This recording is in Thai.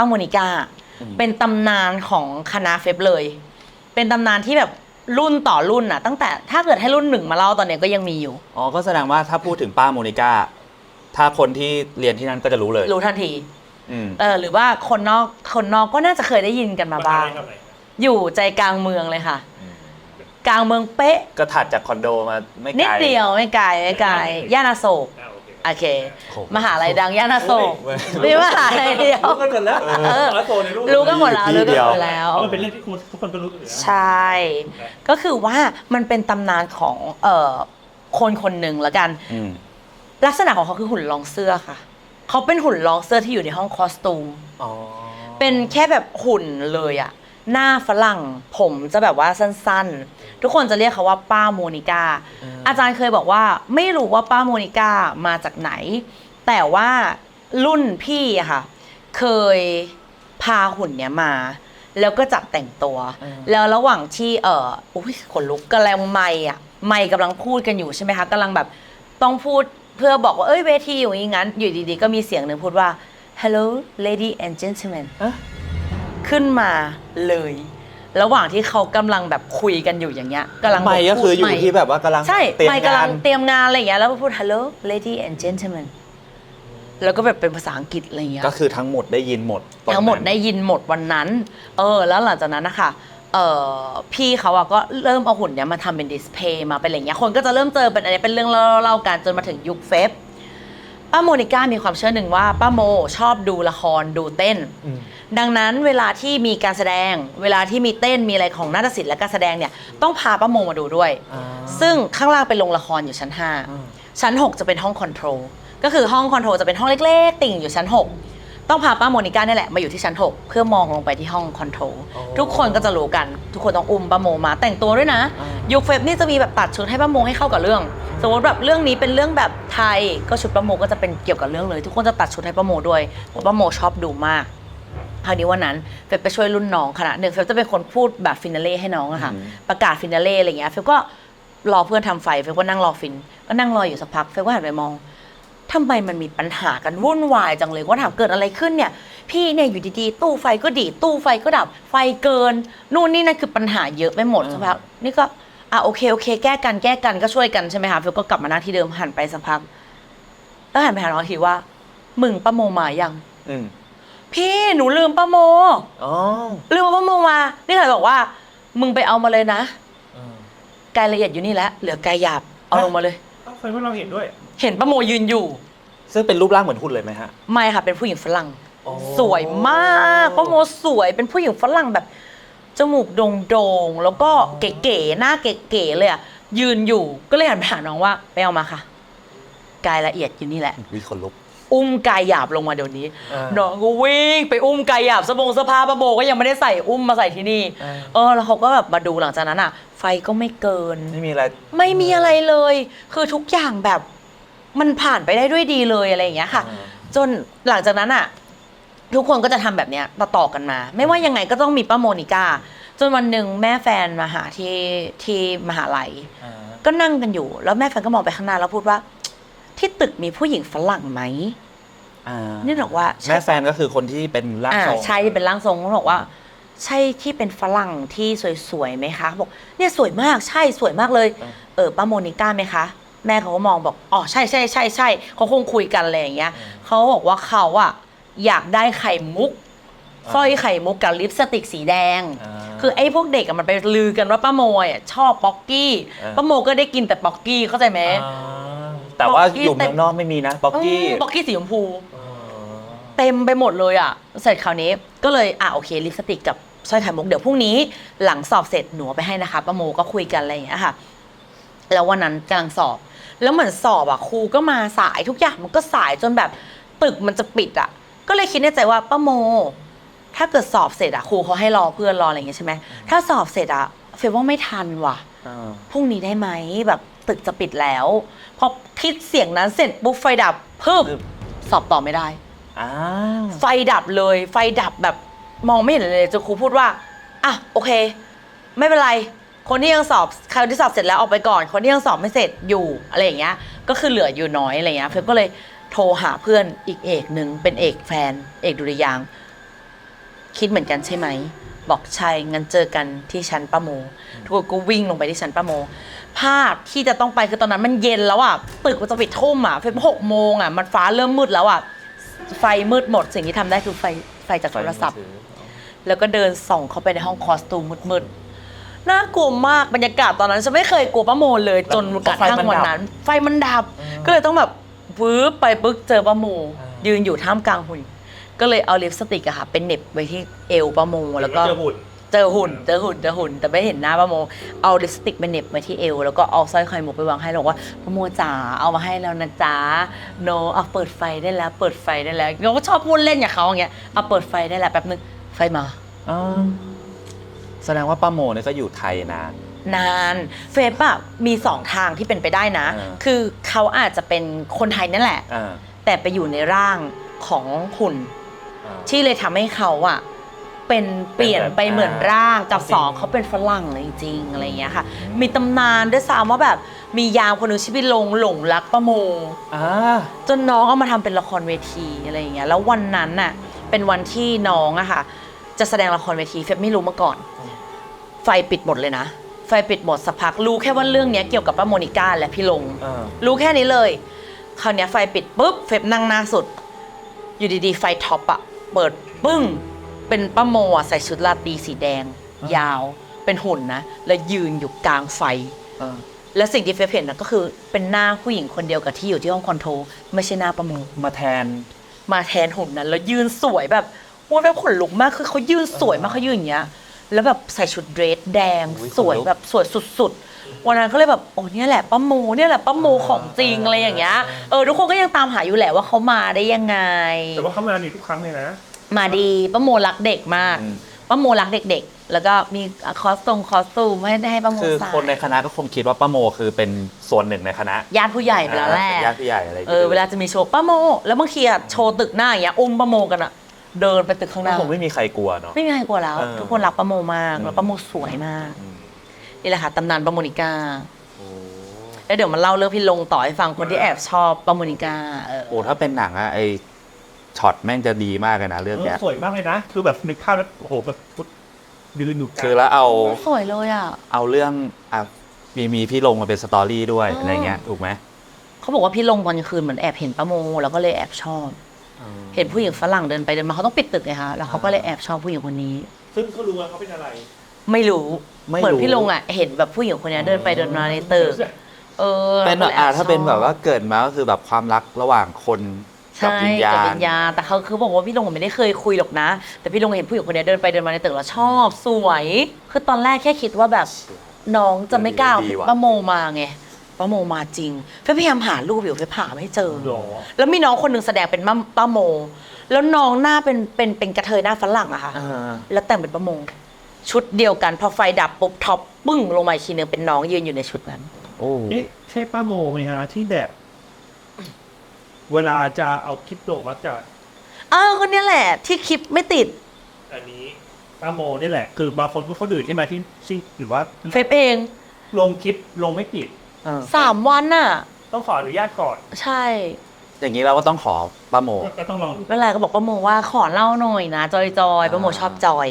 ป้าโมนิก้าอืมเป็นตำนานของคณะเฟบเลย เป็นตำนานที่แบบรุ่นต่อรุ่นน่ะ ตั้งแต่ถ้าเกิดให้รุ่นหนึ่งมาเล่าตอนเนี้ยก็ยังมีอยู่ อ๋อ ก็แสดงว่าถ้าพูดถึงป้าโมนิก้า ถ้าคนที่เรียนที่นั่นก็จะรู้เลย รู้ทันทีอืม เออหรือว่าคนนอกคนนอกก็น่าจะเคยได้ยินกันมาบ้างทำอะไรอยู่ใจกลางเมืองเลยค่ะ กลางเมืองเป๊ะ ก็ถัดจากคอนโดมาไม่ไกลนิดเดียวไม่ไกลไม่ไกลย่านอโศกอ่า โอเคโอเคโอ้มหาลัยดังย่านอโศกโอ้ยมีมหาลัยเดียวรู้กันหมดแล้วเออแล้วโตในรูปรู้กันหมดแล้วที่รู้เดีกันยวหมดแล้วมันเป็นเรื่องที่คุณทุกคนก็รู้กันอยู่แล้วใช่ ก็คือว่ามันเป็นตำนานของเอ่อคนคนหนึ่งละกันอืมลักษณะของเขาคือหุ่นรองเสื้อค่ะ เขาเป็นหุ่นรองเสื้อที่อยู่ในห้องคอสตูมอ๋อเป็นแค่แบบหุ่นเลยอะ หน้าฝรั่งผมจะแบบว่าสั้นๆ ทุกคนจะเรียกเขาว่าป้าโมนิก้าอาจารย์เคยบอกว่าไม่รู้ว่าป้าโมนิก้ามาจากไหน แต่ว่ารุ่นพี่อะค่ะ เคยพาหุ่นเนี้ยมา แล้วก็จับแต่งตัว แล้วระหว่างที่เอออุ้ยขนลุกกำลังไม่อะไม่กำลังพูดกันอยู่ใช่ไหมคะกำลังแบบต้องพูดเพื่อบอกว่าเอ้ยเวทีอยู่อย่างงั้น อยู่ดีๆ ก็มีเสียงหนึ่งพูดว่า hello lady and gentlemen ฮะ ขึ้นมาเลย ระหว่างที่เขากำลังแบบคุยกันอยู่อย่างเงี้ยกำลังไม่ก็คืออยู่พูดที่แบบว่ากำลังใช่เตรียมไม่กำงาลันงเตรียมงานอะไรอย่างเงี้ยแล้วก็พูด hello lady and gentlemen แล้วก็แบบเป็นภาษาอังกฤษอะไรอย่างเงี้ย ก็คือทั้งหมดได้ยินหมดตอนนั้นทั้งหมดได้ยินหมดวันนั้น เออ แล้วหลังจากนั้นนะคะเออพี่เขาอะก็เริ่มเอาหุ่นเนี้ยมาทำเป็นดิสเพย์มาเป็นอะไรอย่างเงี้ย คนก็จะเริ่มเจอเป็นอะไรเป็นเรื่องเล่าๆกันจนมาถึงยุคเฟบ ป้าโมนิก้ามีความเชื่อหนึ่งว่าป้าโมชอบดูละครดูเต้น อืม ดังนั้นเวลาที่มีการแสดง เวลาที่มีเต้นมีอะไรของนาฏศิลป์และการแสดงเนี่ยต้องพาป้าโมมาดูด้วย อ่า ซึ่งข้างล่างเป็นโรงละครอยู่ชั้น 5 ชั้น 6 จะเป็นห้องคอนโทรลก็คือห้องคอนโทรลจะเป็นห้องเล็ก ๆ ติ่งอยู่ชั้น 6 ต้องพาป้าโมนิก้าเนี่ยแหละมาอยู่ที่ชั้น 6 เพื่อมองลงไปที่ห้องคอนโทรลอ๋อทุกคนก็จะรู้กัน ทุกคนต้องอุ้มป้าโมมาแต่งตัวด้วยนะ อ่ายุคเฟบนี่จะมีแบบตัดชุดให้ป้าโมให้เข้ากับเรื่อง สมมติแบบเรื่องนี้เป็นเรื่องแบบไทยก็ชุดป้าโมก็จะเป็นเกี่ยวกับเรื่องเลย ทุกคนจะตัดชุดให้ป้าโมด้วยเพราะป้าโมชอบดูมากคราวนี้วันนั้นเฟบไปช่วยรุ่นน้องคณะหนึ่งเฟบจะเป็นคนพูดแบบฟินาเล่ให้น้องอะค่ะ อืม ประกาศฟินาเล่อะไรเงี้ยเฟบก็รอเพื่อนทำไฟเฟบก็นั่งรอฟิน ก็นั่งรออยู่สักพักเฟบก็หันไปมอง ทำไมมันมีปัญหากันวุ่นวายจังเลยว่าถามเกิดอะไรขึ้นเนี่ย พี่เนี่ยอยู่ดีๆ ตู้ไฟก็ดีดตู้ไฟก็ดับ ไฟเกิน นู่นนี่นั่นคือปัญหาเยอะไปหมดสักพักนี่ก็อะโอเคโอเค แก้กันแก้กันก็ช่วยกันใช่ไหมคะเฟบก็กลับมาหน้าที่เดิมหันไปสักพักแล้วหันไปหาน้องทีว่า มึงป้าโมมายังอืมพี่หนูลืมป้าโม อ๋อลืมเอาป้าโมมา นี่เลยบอกว่า มึงไปเอามาเลยนะกายละเอียดอยู่นี่แหละเหลือกายหยาบเอาลงมาเลย เอ้าไฟว่าเราเห็นด้วย เห็นป้าโมยืนอยู่ ซึ่งเป็นรูปร่างเหมือนหุ่นเลยไหมฮะ ไม่ค่ะ เป็นผู้หญิงฝรั่งอ๋อสวยมากป้าโมสวยเป็นผู้หญิงฝรั่งแบบ จมูกโด่งๆแล้วก็เก๋ๆหน้าเก๋ๆเลยอะยืนอยู่ก็เลยหันไปหาน้องว่าไปเอามาค่ะ กายละเอียดอยู่นี่แหละวิคนลุก อุ้มกายหยาบลงมาเดี๋ยวนี้อ่าน้องก็วิ่งไปอุ้มกายหยาบสบงเสื้อผ้าป้าโบก็ยังไม่ได้ใส่อุ้มมาใส่ที่นี่อ่าเออ แล้วเขาก็แบบมาดูหลังจากนั้นอะ ไฟก็ไม่เกิน ไม่มีอะไร ไม่มีอะไรเลย คือทุกอย่างแบบ มันผ่านไปได้ด้วยดีเลยอะไรอย่างเงี้ยค่ะอ่าจนหลังจากนั้นอะ ทุกคนก็จะทำแบบเนี้ยต่อต่อๆกันมา ไม่ว่ายังไงก็ต้องมีป้าโมนิก้าจนวันหนึ่งแม่แฟนมาหาที่ที่มหาลัยอ่าก็นั่งกันอยู่ แล้วแม่แฟนก็มองไปข้างหน้าแล้วพูดว่า ที่ตึกมีผู้หญิงฝรั่งไหมอ่านี่บอกว่าใช่แม่แฟนก็คือคนที่เป็นร่างอ่าทรงใช่ที่เป็นร่างทรงเขาบอกว่า ใช่ที่เป็นฝรั่งที่สวยๆไหมคะบอกเนี่ยสวยมากใช่สวยมากเลย เออป้าโมนิก้าไหมคะ แม่เขาก็มองบอกอ๋อใช่ใช่ใช่ใช่เขาคงคุยกันอะไรอย่างเงี้ยเขาบอกว่าเขาอะอยากได้ไข่มุกสร้อยไข่มุกกับลิปสติกสีแดงาคือไอ้พวกเด็กอะมันไปลือกันว่าป้าโมอะชอบป๊อกกี้อ่าป้าโมก็ได้กินแต่ป๊อกกี้เข้าใจไหมอ่าแต่ว่าป๊อกกี้อยู่เมืองนอกไม่มีนะบ็อกกี้อืมป๊อกกี้สีชมพูอ๋อเต็มไปหมดเลยอะเสร็จคราวนี้ก็เลยอะโอเคลิปสติกกับสร้อยไข่มุกเดี๋ยวพรุ่งนี้หลังสอบเสร็จหนูเอาไปให้นะคะป้าโมก็คุยกันอะไรอย่างเงี้ยค่ะ แล้ววันนั้นกำลังสอบ แล้วเหมือนสอบอะครูก็มาสายทุกอย่างมันก็สายจนแบบตึกมันจะปิดอะ ก็เลยคิดในใจว่าป้าโม ถ้าเกิดสอบเสร็จอะครูเขาให้รอเพื่อนรออะไรอย่างเงี้ยใช่ไหมถ้าสอบเสร็จอะเฟยว่าไม่ทันว่ะอ่าพรุ่งนี้ได้ไหมแบบตึกจะปิดแล้วพอคิดเสียงนั้นเสร็จปุ๊บไฟดับเพิ่มสอบต่อไม่ได้อ่าไฟดับเลย ไฟดับแบบมองไม่เห็นเลยจนครูพูดว่าอะโอเค ไม่เป็นไร คนที่ยังสอบใครที่สอบเสร็จแล้วออกไปก่อน คนที่ยังสอบไม่เสร็จอยู่อะไรอย่างเงี้ย ก็คือเหลืออยู่น้อยอะไรเงี้ยเฟยก็เลยโทรหาเพื่อนอีกเอกหนึ่งเป็นเอกแฟน เอกดุริยางค์คิดเหมือนกันใช่ไหม บอกใช่งั้นเจอกันที่ชั้นป้าโม ทุกคนก็วิ่งลงไปที่ชั้นป้าโม ภาพที่จะต้องไปคือตอนนั้นมันเย็นแล้วอะตึกมันจะปิดทุ่มอะเฟหกโมงอะมันฟ้าเริ่มมืดแล้วอะไฟมืดหมดสิ่งที่ทำได้คือไฟไฟจากโทรศัพท์ แล้วก็เดินส่องเข้าไปในห้องคอสตูมมืดๆ น่ากลัวมากบรรยากาศตอนนั้นฉันไม่เคยกลัวป้าโมเลยจนกระทั่งวันนั้น ไฟมันดับ ก็เลยต้องแบบวืบไปปึ๊กเจอป้าโม ยืนอยู่ท่ามกลางหุ่น ก็เลยเอาลิปสติกอะค่ะเป็นเหน็บไว้ที่เอวป้าโมแล้วก็เจอหุ่นเจอหุ่นเจอหุ่นเจอหุ่น แต่ไม่เห็นหน้าป้าโม เอาลิปสติกไปเหน็บไว้ที่เอวแล้วก็เอาสร้อยคอยมุกไปวางให้แล้วบอกว่าป้าโมจ๋าเอามาให้แล้วนะจ๊ะโนเอาเปิดไฟได้แล้ว เปิดไฟได้แล้วเราก็ชอบพูดเล่นกับเขาอย่างเงี้ยเอาเปิดไฟได้แล้วแป๊บนึงไฟมาอ่า แสดงว่าป้าโมเนี่ยก็อยู่ไทยนาน นานเฟซอะมีสองทางที่เป็นไปได้นะ อ่า คือเขาอาจจะเป็นคนไทยนั่นแหละ อ่าแต่ไปอยู่ในร่างของหุ่น อ่า ที่เลยทำให้เขาอะเป็นเปลี่ยนไปเหมือนร่างกับสองเขาเป็นฝรั่งเลยจริงๆอะไรอย่างเงี้ยค่ะมีตำนานด้วยซ้ำว่าแบบมียามคนหนึงชื่อพี่ลงหลงรักป้าโม อ่าจนน้องเอามาทำเป็นละครเวทีอะไรอย่างเงี้ยแล้ววันนั้นน่ะเป็นวันที่น้องอะค่ะ จะแสดงละครเวทีเฟบไม่รู้มาก่อน ไฟปิดหมดเลยนะ ไฟปิดหมดสักพักรู้แค่ว่าเรื่องเนี้ยเกี่ยวกับป้าโมนิก้าและพี่ลง อ่า รู้แค่นี้เลย คราวเนี้ยไฟปิดปุ๊บเฟบนั่งหน้าสุด อยู่ดีๆ ไฟท็อปอะเปิดปึ้ง เป็นป้าโมอะใส่ชุดลาตรีสีแดง ยาวเป็นหุ่นนะ แล้วยืนอยู่กลางไฟ อ่าและสิ่งที่เฟบเห็นนะก็คือเป็นหน้าผู้หญิงคนเดียวกับที่อยู่ที่ห้องคอนโทรลไม่ใช่หน้าป้าโม มาแทน มาแทนหุ่นนั้นแล้วยืนสวยแบบว่าแบบขนลุกมากคือเขายืนสวยมากเขายืนอย่างเงี้ย แล้วแบบใส่ชุดเดรสแดง อุ๊ยสวยขนลุก แบบสวยสุดๆ วันนั้นเขาเลยแบบโอ้เนี่ยแหละป้าโมเนี่ยแหละป้าโมของจริงอะไรอย่างเงี้ยเออทุกคนก็ยังตามหาอยู่แหละว่าเขามาได้ยังไง แต่ว่าเขามานี่ทุกครั้งเลยนะ มาดีป้าโมรักเด็กมากอืม ป้าโมรักเด็ก ๆ แล้วก็มีคอสตูมคอสตูมให้ให้ป้าโมคือใส่คนในคณะก็คงคิดว่าป้าโมคือเป็นส่วนหนึ่งในคณะญาติผู้ใหญ่ไปแล้วแหละเป็นญาติผู้ใหญ่อะไรย่งเองี้ย อเวลาจะมีโชว์ป้าโม แล้วบางทีอะโชว์ตึกหน้าอย่างเงี้ยอุ้มป้าโมกันอะ เดินไปตึกข้างหก็น้า คงไม่มีใครกลัวเนาะ ไม่มีใครกลัวแล้ว เออทุกคนรักป้าโมมาก อืม แล้วป้าโมสวยมากอืมนี่แหละค่ะตำนานป้าโมนิก้าโอ้แล้วเดี๋ยวมาเล่าเรื่องพี่ลงต่อให้ฟังคนที่แอบชอบป้าโมนิก้าเออ โอ้ถ้าเป็นหนังอะไอช็อตแม่งจะดีมากเลยนะเรื่องเนี้ยสวยมากเลยนะ คือแบบนึกภาพแล้วโอ้โหแบบยืนอยู่กลางคือแล้วเอาสวยเลยอะ เอาเรื่องอะมีมีพี่ลงมาเป็นสตอรี่ด้วยอ๋ออ อะไรเงี้ยถูกไหมเขาบอกว่าพี่ลงตอนกลางคืนเหมือนแอบเห็นป้าโมแล้วก็เลยแอบชอบ เห็นผู้หญิงฝรั่งเดินไปเดินมาเขาต้องปิดตึกไงคะแล้วเขาก็เลยแอบชอบผู้หญิงคนนี้ ซึ่งเขารู้ว่าเขาเป็นอะไร ไม่รู้ไม่รู้ เหมือนพี่ลงอะเห็นแบบผู้หญิงคนนี้เดินไปเดินมาในตึกเออเป็นแบบก็ลยอ่าอบถ้าเป็นชอแบบว่าเกิดมาก็คือแบบความรักระหว่างคนกับใช่วิญญากับณ วิญญาณแต่เขาคือบอกว่าพี่ลงไม่ได้เคยคุยหรอกนะ แต่พี่ลงเห็นผู้หญิงคนนี้เดินไปเดินมาในตึกแล้วชอบสวย คือตอนแรกแค่คิดว่าแบบน้องจะไม่กล้าเอาดีว่ะ ป้าโมมาไง ป้าโมมาจริงเพื่อพยายามหารูปอยู่เพื่อหาไม่เจอ หรอ แล้วมีน้องคนหนึ่งแสดงเป็นป้าป้าโม แล้วน้องหน้าเป็นเป็นเป็นกระเทยหน้าฝรั่งอะค่ะ อ่า แล้วแต่งเป็นป้าโม ชุดเดียวกันพอไฟดับปุ๊บท็อปปึ้งลงมาอีกทีนึงเป็นน้องยืนอยู่ในชุดนั้น โอ้เอ๊ะใช่ป้าโมไหมฮะที่แบบ เวลาจะเอาคลิปโดมักจะอ้าวคนเนี้ยแหละที่คลิปไม่ติดอันนี้ป้าโมนี่แหละ คือบางคนเขาดื่นใช่ไหมที่ที่หรือว่าเฟซเอง ลงคลิปลงไม่ติด สามวันน่ะ ต้องขออนุญาตก่อนใช่อย่างนี้เราก็ต้องขอป้าโม ก็ต้องลอง เวลาก็บอกป้าโมว่าขอเล่าหน่อยนะ จอยจอยๆป้าโมชอบจอย